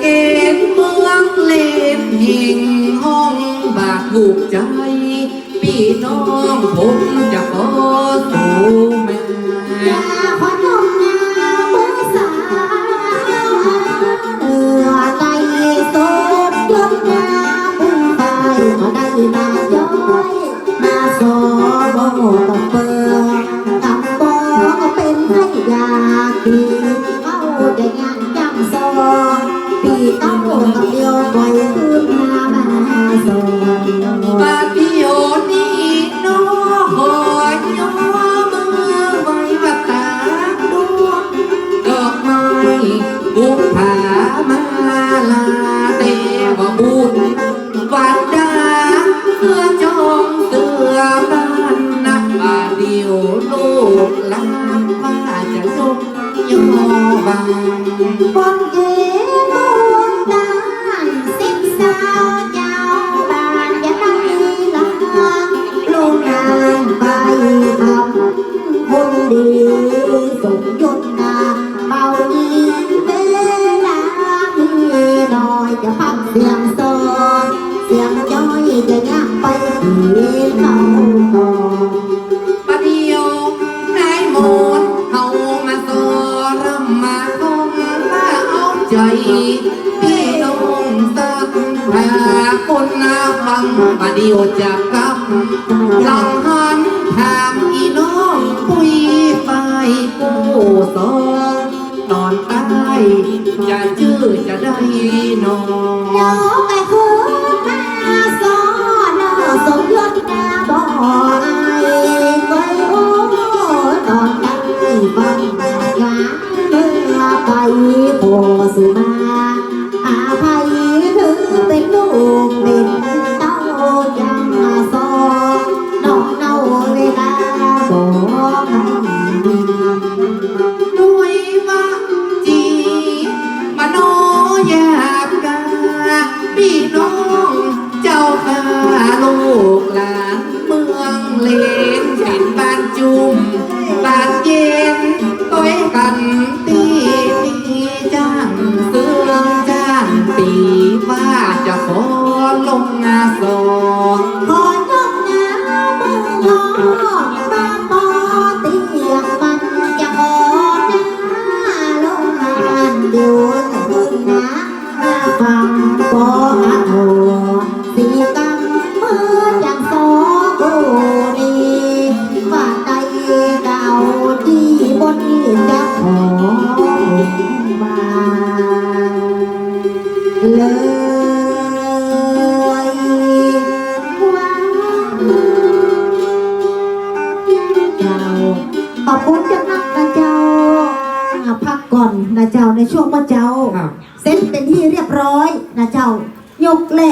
เกณฑ์เมืองเล่นหิงห้องบาดถูกใจ พี่น้องผมจะขอสู่แม่อย่าขอนมนาเมื่อสาวเอือใจสดยกนาบุญไปก็ได้มาย้อยมาสอบกับเปิดกับบอกเป็นให้ยาดี เต้ากับเดียวปล่อยขึ้นมามาสอนบาดเดียวนี้น้อหอยย้อมือไว้บักตาดวงดอกไม้บุกผามาลาเตวบุญวันดาเสื้อจองเสื้อบ้านนักบาเดียวลูกหลานว่าจะยกย่อบางบนเอ ดีสุขยศนาเบาดีเวลามีน้อยจะฟังเสียงซอเสียงจ้อยจะยักไปที่เขาก่อนปะเดียวได้หมดเอามาสอรำมาคงมาเอาใจพี่น้องสักพาคนนาฟังปะเดียวจะกลับหลังหันถามอีน้องคุยไป กู้สองตอนใต้จะชื่อจะได้นองเดี๋ยวไปคือมาสอนสมยศนาบอายไปโอ้ตอนนั้นฟังงานเมื่อไปโพสุ พี่น้องเจ้าข้าลูกหลานเมืองเลนเป็นบ้านจุ่ม มาเลยว่าเจ้าขอบคุณเจ้านักนะเจ้าอ่าพักก่อนนะเจ้าในช่วงว่าเจ้า ครับ เซ็ตเป็นที่เรียบร้อยนะเจ้า ยกแล